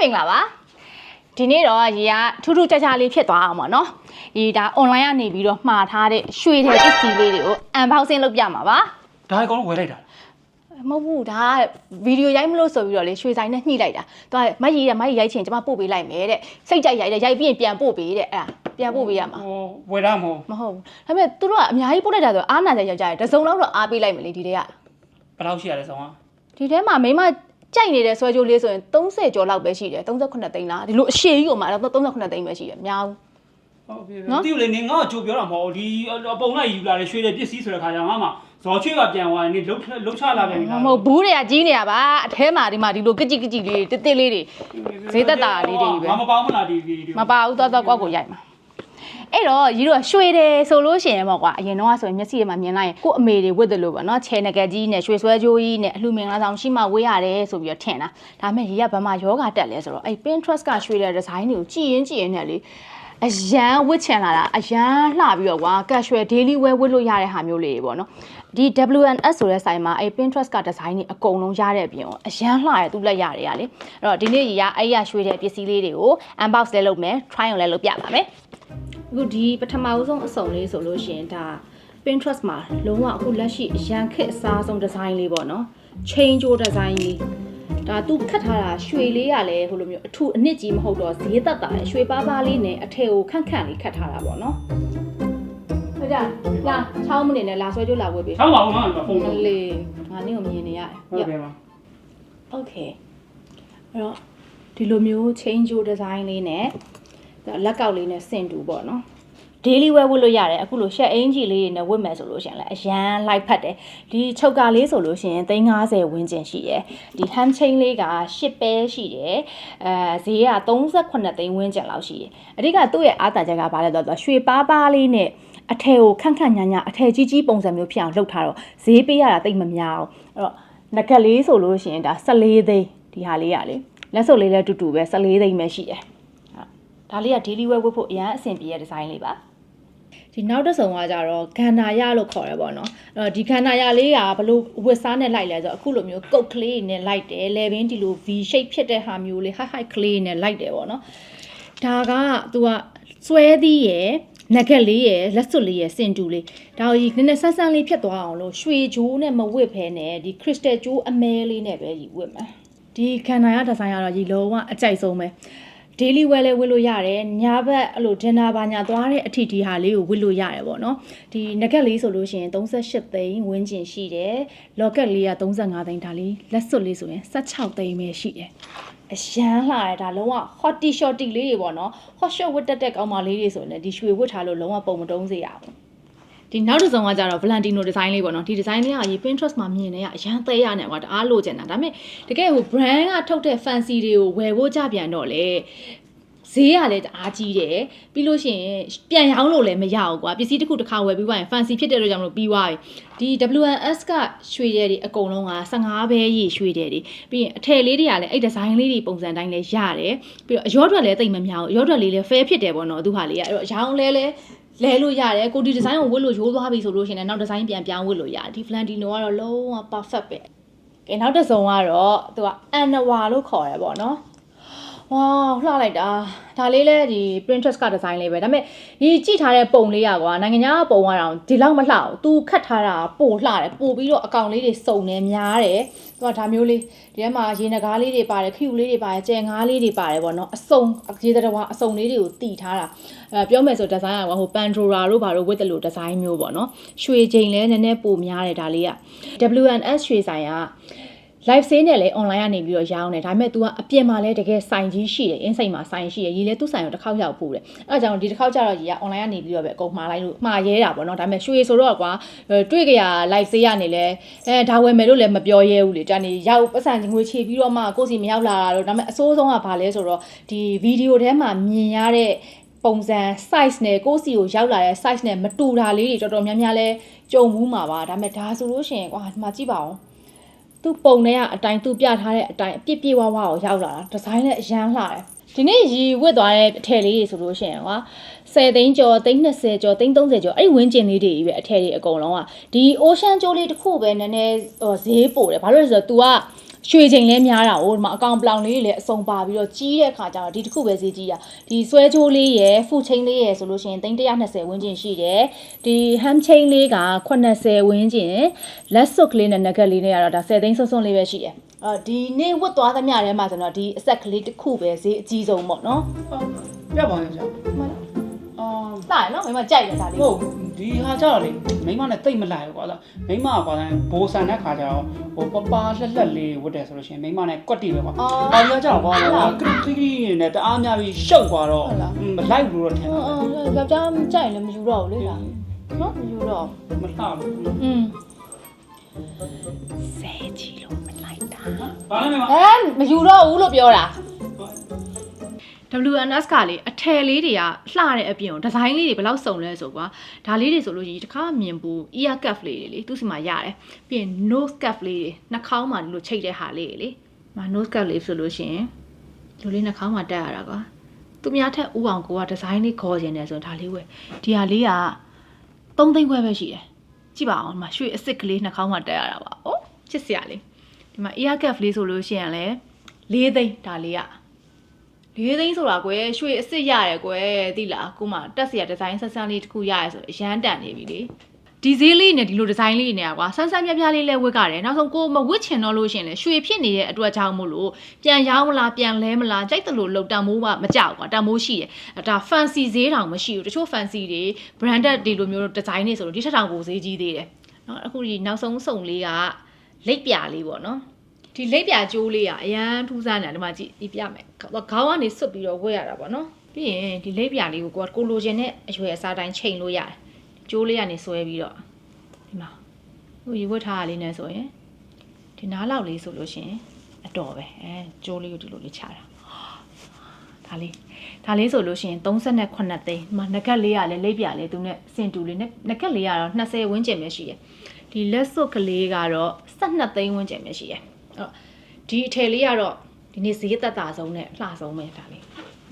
မင်္ဂလာပါဒီနေ့တော့ရေကထူးထူးခြားခြားလေးဖြစ်သွားအောင်ပေါ့နော်ဒီဒါ online ကနေပြီးတော့မှာထားတဲ့ရွှေတဲ့ပစ္စည်းလေးတွေကို unboxing လုပ်ပြမှာပါဒါအကောင်လုံးဝယ်လိုက်တာလားမဟုတ်ဘူးဒါဗီဒီယိုရိုက်မလို့ဆိုပြီးတော့လေရွှေဆိုင်နဲ့ညှိလိုက်တာသူကမတ်ရီတဲ့မတ်ရီရိုက်ချင်ကျွန်မပို့ပေးလိုက်မယ်တဲ့စိတ်ကြိုက်ရိုက်တဲ့ရိုက်ပြီးရင်ပြန်ပို့ပေးတဲ့အဲ့ဒါပြန်ပို့ပေးရမှာဟိုဝယ်တာမဟုတ်မဟုတ်ဘူးဒါပေမဲ့သူတို့ကအများကြီးပို့လိုက်တာဆိုအားနာတဲ့ယောက်ျားတွေတစ်စုံလောက်တော့အားပေးလိုက်မယ်လေဒီတွေကဘယ်လောက်ရှိရလဲဆောင်းကဒီထဲမှာမိန်းမ ကြိုက်နေတဲ့ဆွဲကြိုးလေးဆိုရင်30ကျော်လောက်ပဲရှိတယ်38သိန်းလားဒီလိုအရှည်ကြီးကိုမှတော့38သိန်းပဲရှိတယ်အများဘူးဟုတ်ပြီနော်တိလေနေငါ့ကိုကြိုပြောတာမဟုတ်ဒီအပုံလိုက်ယူလာတယ်ရွှေတဲ့ပစ္စည်းဆိုတဲ့ခါကျငါမှဇော်ချွေးကပြန်သွားနေလှုပ်လှုပ်ချလာပြန်ပြီမဟုတ်ဘူးတွေကကြီးနေတာပါအထဲမှာဒီမှာဒီလိုကကြစ်ကကြစ်လေးတစ်တစ်လေးတွေဈေးသက်သာလေးတွေပဲငါမပေါင်းမလားဒီဗီဒီယိုမပါဘူးသွားသွားကွက်ကိုရိုက်မှာ အဲ့တော့ရီတို့ကရွှေတယ်ဆိုလို့ရှိရင်ပေါ့ကွာအရင်တော့ဆိုရင်မျက်စိထဲမှာမြင်လိုက်ရင်ကို့အမေတွေဝတ်တယ်လို့ပေါ့နော်ချဲနဂက်ကြီးနဲ့ရွှေဆွဲကြိုးကြီးနဲ့အလှမင်္ဂလာဆောင်ရှိမှဝေးရတယ်ဆိုပြီးတော့ထင်တာဒါပေမဲ့ရီကဘာမှယောဂတက်လဲဆိုတော့အဲ့ Pinterest ကရွှေတဲ့ဒီဇိုင်းတွေကိုကြည့်ရင်ကြည့်ရင်နဲ့လေအရန်ဝတ်ချင်လာတာအရန်လှပြီးတော့ကွာကတ်ရွှဲ daily wear ဝတ်လို့ရတဲ့ဟာမျိုးလေးတွေပေါ့နော်ဒီ WNS ဆိုတဲ့ဆိုင်မှာအဲ့ Pinterest ကဒီဇိုင်းတွေအကုန်လုံးရတဲ့အပြင်အရန်လှရသူ့လက်ရတွေကလေအဲ့တော့ဒီနေ့ရီကအဲ့ရရွှေတဲ့ပစ္စည်းလေးတွေကို unbox လဲလုပ်မယ် try on လဲလုပ်ပြပါမယ် အခုဒီပထမဦးဆုံးအစုံလေးဆိုလို့ရှင်ဒါ Pinterest မှာလုံးဝအခုလက်ရှိအရန်ခက်အစားဆုံးဒီဇိုင်းလေးပေါ့နော် change your design လေးဒါသူခတ်ထားတာရွှေလေးရလဲဟိုလိုမျိုးအထူးအနစ်ကြီးမဟုတ်တော့ဈေးသက်သာရွှေပါးပါးလေးနဲ့အထည်ကိုခန့်ခန့်လေးခတ်ထားတာပေါ့နော်ဟုတ်ကြလာ6မိနစ်နဲ့လာဆွဲကြိုးလာဝယ်ပေး6ပါဘူးငါ့မှာဖုန်းလေးငါနေ့ကိုမြင်နေရတယ်ဟုတ်ကဲ့ပါ Okay အဲ့တော့ဒီလိုမျိုး change your design လေးနဲ့ လက်ကောက်လေးနဲ့ဆင်တူပေါ့နော် daily wear ဝတ်လို့ရတယ်အခုလို shed အင်ဂျီလေးတွေနဲ့ဝတ်မယ်ဆိုလို့ရှိရင်လည်းအရန်လိုက်ဖတ်တယ်ဒီချုပ်ကာလေးဆိုလို့ရှိရင်350ဝန်းကျင်ရှိတယ်ဒီ hand chain လေးက10ပဲရှိတယ်အဲဈေးက38သိန်းဝန်းကျင်လောက်ရှိတယ်အဓိကသူ့ရဲ့အားတာချက်ကဘာလဲဆိုတော့ရွှေပါးပါးလေးနဲ့အထည်ကိုခန့်ခန့်ညာညာအထည်ကြီးကြီးပုံစံမျိုးဖြစ်အောင်လုပ်ထားတော့ဈေးပေးရတာတိတ်မများဘူးအဲ့တော့ငကက်လေးဆိုလို့ရှိရင်ဒါ14သိန်းဒီဟာလေးရလေလက်စုပ်လေးလည်းတူတူပဲ14သိန်းပဲရှိတယ်ဟုတ် ဒါလေးက daily wear ဝတ်ဖို့အရန်အဆင်ပြေတဲ့ဒီဇိုင်းလေးပါဒီနောက်တစ်စုံကကြတော့ဂန္ဓာရလို့ခေါ်ရပါတော့။အဲ့တော့ဒီဂန္ဓာရလေးကဘလို့ဝတ်စားနဲ့လိုက်လဲဆိုတော့အခုလိုမျိုးကုတ်ကလေးနဲ့လိုက်တယ်။ level ဒီလို V shape ဖြစ်တဲ့ဟာမျိုးလေး high high ကလေးနဲ့လိုက်တယ်ပေါ့နော်။ဒါက तू ကစွဲသီးရယ်နဂက်လေးရယ်လက်စွပ်လေးရယ်စင်တူလေးဒါကြီးနည်းနည်းဆန်းဆန်းလေးဖြစ်သွားအောင်လို့ရွှေကြိုးနဲ့မဝစ်ဖဲနဲ့ဒီ crystal ကြိုးအမဲလေးနဲ့ပဲကြီးဝစ်မယ်ဒီခန္ဓာရဒီဇိုင်းကတော့ကြီးလုံးဝအကြိုက်ဆုံးပဲ daily wear လေးဝတ်လို့ရတယ်ညဘက်အဲ့လို dinner ဘာညာသွားတဲ့အထီဒီဟာလေးကိုဝတ်လို့ရတယ်ပေါ့နော်ဒီနဂက်လေးဆိုလို့ရှိရင်38သိန်းဝန်းကျင်ရှိတယ်လော့ကက်လေးက35သိန်းဒါလေးလက်စွပ်လေးဆိုရင်16သိန်းပဲရှိတယ်အရန်လှရတာလုံးဝ hot t shorty လေးတွေပေါ့နော် hot short ဝတ်တက်တဲ့ကောင်မလေးတွေဆိုရင်လည်းဒီရွှေဝတ်ထားလို့လုံးဝပုံမတုံးစေရဘူး ဒီနောက်တစ်စုံကကြတော့ Valentino design လေးပေါ့နော်ဒီ design လေးကရေ Pinterest မှာမြင်နေရအရန်သေးရနေကွာတအားလိုချင်တာဒါပေမဲ့တကယ်ဟို brand ကထုတ်တဲ့ fancy တွေကိုဝယ်ဖို့ကြပြန်တော့လေဈေးကလည်းတအားကြီးတယ်ပြီးလို့ရှိရင်ပြန်ရောင်းလို့လည်းမရဘူးကွာပစ္စည်းတစ်ခုတစ်ခါဝယ်ပြီးသွားရင် fancy ဖြစ်တဲ့အတွက်ကြောင့်မလို့ပြီးသွားပြီဒီ WNS ကရွှေတဲ့တွေအကုန်လုံးက15ဘဲရေရွှေတဲ့တွေပြီးရင်အထည်လေးတွေကလည်းအဲ့ design လေးတွေပုံစံတိုင်းလည်းရတယ်ပြီးတော့အရောထွက်လည်းတိတ်မများဘူးအရောထွက်လေးလည်း fair ဖြစ်တယ်ပေါ့နော်သူဟာလေးကအဲ့တော့ရောင်းလဲလဲ လဲလို့ရတယ်ကိုဒီဒီဇိုင်းကိုဝတ်လို့ရိုးသွားပြီဆိုလို့ရှိရင်လည်းနောက်ဒီဇိုင်းပြန်ပြောင်းဝတ်လို့ရတယ်ဒီ Valentino ကတော့လုံးဝ perfect ပဲကဲနောက်တစ်စုံကတော့သူက Anwa လို့ခေါ်ရပေါ့နော် ဝါးလှလိုက်တာဒါလေးလဲဒီ Pinterest ကဒီဇိုင်းလေးပဲဒါပေမဲ့ဒီကြည့်ထားတဲ့ပုံလေးอ่ะကွာနိုင်ငံခြားပုံကတော့ဒီလောက်မလှဘူး။ तू ခတ်ထားတာပိုလှတယ်ပိုပြီးတော့အကောင်လေးတွေစုံနေများတယ်။ तू ကဒါမျိုးလေးဒီထဲမှာရေနဂါးလေးတွေပါတယ်ချူလေးတွေပါတယ်ကြယ်ငါးလေးတွေပါတယ်ပေါ့နော်အစုံရေတရဝအစုံလေးတွေကိုတီထားတာအဲပြောမယ်ဆိုဒီဇိုင်းကဟို Pandora တို့ဘာတို့ဝတ်တယ်လို့ဒီဇိုင်းမျိုးပေါ့နော်ရွှေချိန်လဲနည်းနည်းပိုများတယ်ဒါလေးက WNS ရွှေဆိုင်က live sale နဲ့လည်း online ကနေပြီးတော့ရောင်းတယ်ဒါပေမဲ့ तू ကအပြင်မှာလည်းတကယ်ဆိုင်ကြီးရှိတယ် inside မှာဆိုင်ရှိတယ်ရေလည်းသူ့ဆိုင်ကိုတစ်ခေါက်ရောက်ဖို့တယ်အဲဒါကြောင့်ဒီတစ်ခေါက်ကျတော့ရေက online ကနေပြီးတော့ပဲအကုန်မှားလိုက်လို့မှားရဲတာပေါ့နော်ဒါပေမဲ့ရွှေဆိုတော့ကွာတွေ့ကြရ live sale ကနေလည်းအဲဒါဝယ်မယ်လို့လည်းမပြောရဲဘူးလေဒါနေရောက်ပတ်စံငွေချေပြီးတော့မှကိုယ်စီမရောက်လာတာတော့ဒါပေမဲ့အစိုးဆုံးကဘာလဲဆိုတော့ဒီဗီဒီယိုထဲမှာမြင်ရတဲ့ပုံစံ size နဲ့ကိုယ့်စီကိုရောက်လာတဲ့ size နဲ့မတူတာလေးတွေတော်တော်များများလဲကြုံမှုမှာပါဒါပေမဲ့ဒါဆိုလို့ရှိရင်ကွာဒီမှာကြည့်ပါဦး သူ့ပုံထဲကအတိုင်းသူပြထားတဲ့အတိုင်းအပြစ်ပြဝဝကိုရောက်လာတာဒီဇိုင်းလည်းအရန်လှတယ်ဒီနေ့ရီဝတ်သွားတဲ့အထည်လေးတွေဆိုလို့ရှိရင်ကွာ10သိန်းကျော်သိန်း20ကျော်သိန်း30ကျော်အဲ့ဒီဝင်းကျင်လေးတွေကြီးပဲအထည်တွေအကုန်လုံးอ่ะဒီ ocean ကျိုးလေးတစ်ခုပဲနည်းနည်းဟိုဈေးပို့တယ်ဘာလို့လဲဆိုတော့ तू က ရွှေချိန်လည်းများတာ哦ဒီမှာအကောင်ပလောင်လေးတွေလည်းအစုံပါပြီးတော့ကြီးတဲ့အခါကျတော့ဒီတစ်ခုပဲဈေးကြီးတာဒီဆွဲချိုးလေးရယ်ဖူချိန်လေးရယ်ဆိုလို့ရှိရင်320ဝန်းကျင်ရှိတယ်ဒီဟမ်ချိန်လေးက80ဝန်းကျင်လက်စွပ်ကလေးနဲ့နဂတ်လေးနဲ့ကတော့ဒါ10သိန်းစွန်းစွန်းလေးပဲရှိတယ်အာဒီနေ့ဝတ်သွားသမျှထဲမှာဆိုတော့ဒီအဆက်ကလေးတစ်ခုပဲဈေးအကြီးဆုံးပေါ့နော်ပြပါအောင်ကြာမှန် လားအာလာရနော်မိမကြိုက်တယ်ဒါလေးဟုတ်ဒီဟာကြတော့လေမိမနဲ့တိတ်မလိုက်ဘူးကွာမိမကွာတိုင်းဘိုးဆန်တဲ့ခါကျတော့ဟိုပပလက်လက်လေးဝတ်တယ်ဆိုလို့ရှိရင်မိမနဲ့ကွက်တီပဲကွာအော်အော်ရကြတော့ကွာကရစ်ကရီနဲ့တအားများပြီးရှုပ်သွားတော့မလိုက်ဘူးတော့ထင်အော်အော်ယောက်ျားကြိုက်ရင်လည်းမယူတော့ဘူးလေလားနော်မယူတော့မလှဘူးอืมဆယ်ချီလို့မလိုက်တာဘာလဲမိမဟမ်မယူတော့ဘူးလို့ပြောတာ WNS ကလေအ ထည်လေးတွေကလှတဲ့အပြင်ဒီဇိုင်းလေးတွေဘယ်လောက်စုံလဲဆိုကွာဒါလေးတွေဆိုလို့ရှိရင်တစ်ခါမြင်ဘူး ear cuff လေးတွေလေသူ့စီမှာရတယ်ပြီးရင် nose cuff လေးတွေနှာခေါင်းမှာဒီလိုချိတ်တဲ့ဟာလေးတွေလေမ nose cuff လေးဆိုလို့ရှိရင်ဒီလိုလေးနှာခေါင်းမှာတက်ရတာကွာသူများထက်ဥအောင်ကိုကဒီဇိုင်းလေးခေါ်ကျင်တယ်ဆိုရင်ဒါလေးဝယ်ဒီဟာလေးက3သိန်းခွဲပဲရှိတယ်ကြည့်ပါအောင်ဒီမှာရွှေအစ်စ်ကလေးနှာခေါင်းမှာတက်ရတာပါဩချစ်စရာလေးဒီမှာ ear cuff လေးဆိုလို့ရှိရင်လည်း4သိန်းဒါလေးက လေးသိန်းဆိုတာကွယ်ရွှေအစ်စ်ရတယ်ကွယ်သိလားအခုမှတက်စရာဒီဇိုင်းဆန်းဆန်းလေးတစ်ခုရတယ်ဆိုအရန်တန်နေပြီလေဒီဈေးလေးနဲ့ဒီလိုဒီဇိုင်းလေးနဲ့ကွာဆန်းဆန်းပြပြလေးလဲဝတ်ကြတယ်နောက်ဆုံးကိုမဝတ်ချင်တော့လို့ရှရင်လေရွှေဖြစ်နေတဲ့အတွက်ကြောင့်မို့လို့ပြန်ရောင်းမလားပြန်လဲမလားကြိုက်တယ်လို့လုံတန်မိုးကမကြောက်ကွာတန်မိုးရှိတယ်ဒါ fancy ဈေးတောင်မရှိဘူးတချို့ fancy တွေ branded ဒီလိုမျိုးဒီဇိုင်းတွေဆိုလို့ဒီထက်တောင်ကိုဈေးကြီးသေးတယ်နော်အခုဒီနောက်ဆုံးစုံလေးကလိပ်ပြလေးပေါ့နော် ဒီလိပ်ပြကျိုးလေးอ่ะအရန်ထူးဆန်းတယ်ဒီမှာကြည့်ဒီပြမယ်ခေါင်းကနေစွတ်ပြီးတော့ဝက်ရတာပေါ့နော်ပြီးရင်ဒီလိပ်ပြလေးကိုကိုကကိုလိုချင်တဲ့အရွယ်အစားတိုင်းချိန်လို့ရတယ်ကျိုးလေးကနေဆွဲပြီးတော့ဒီမှာဟိုရေဝတ်ထားရလေးနဲ့ဆိုရင်ဒီနားလောက်လေးဆိုလို့ရှရင်အတော်ပဲအဲကျိုးလေးကိုဒီလိုလေးချတာဒါလေးဒါလေးဆိုလို့ရှရင်38သိန်းဒီမှာငကက်လေးကလည်းလိပ်ပြလေးသူနဲ့စင်တူလေးနဲ့ငကက်လေးကတော့20ဝန်းကျင်ပဲရှိတယ်ဒီလက်စွပ်ကလေးကတော့12သိန်းဝန်းကျင်ပဲရှိတယ်အဲ့ တော့ဒီအထည်လေးကတော့ဒီနေ့ဈေးသက်သာဆုံးနဲ့လှဆုံးပဲဒါလေး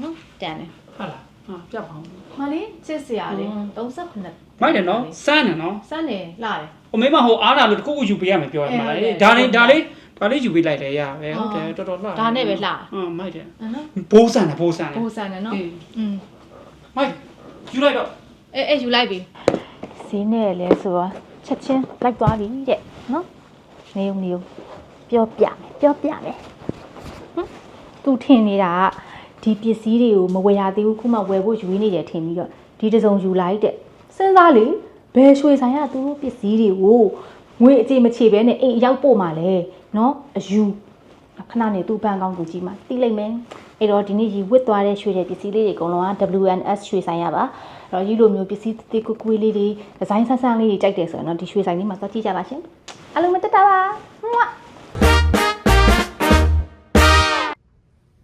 နော်တန်တယ်ဟုတ်လားဟာပြပါအောင်မလေးချစ်စရာလေး38မိုက်တယ်နော်စမ်းတယ်နော်စမ်းတယ်လှတယ်ဟိုမိမဟိုအားလာလို့တခုခုယူပေးရမယ်ပြောရမှာလေဒါလေးဒါလေးဒါလေးယူပေးလိုက်တယ်ရပဲဟုတ်တယ်တော်တော်လှဒါနဲ့ပဲလှဟုတ်မိုက်တယ်နော်ဘိုးဆန်တယ်ဘိုးဆန်တယ်ဘိုးစမ်းတယ်နော်အေးอืมမိုက်ယူလိုက်တော့အဲအဲယူလိုက်ပြီဈေးနဲ့လဲဆိုတော့ချက်ချင်းလိုက်သွားပြီတဲ့နော်နေုံနေုံ ပြောပြမယ်ပြောပြမယ်ဟမ်သူထင်နေတာကဒီပစ္စည်းတွေကိုမဝယ်ရသေးဘူးခုမှဝယ်ဖို့ယူနေတယ်ထင်ပြီးတော့ဒီတစ်စုံယူလိုက်တဲ့စဉ်းစားလေဘယ်ရွှေဆိုင်ရသူတို့ပစ္စည်းတွေကိုငွေအကြေမချေပဲနဲ့အိမ်ရောက်ပို့มาလဲနော်အယူခဏနေသူ့ဘဏ်ကောင်းသူကြီးမှာတီးလိုက်မယ်အဲ့တော့ဒီနေ့ရီဝစ်သွားတဲ့ရွှေတဲ့ပစ္စည်းလေးတွေအကုန်လုံးက WNS ရွှေဆိုင်ရပါအဲ့တော့ရီလိုမျိုးပစ္စည်းတေးကွကွေးလေးတွေဒီဇိုင်းဆန်းဆန်းလေးတွေကြိုက်တယ်ဆိုရင်တော့ဒီရွှေဆိုင်လေးမှာသွားကြည့်ကြပါရှင်အားလုံးမတက်တာပါ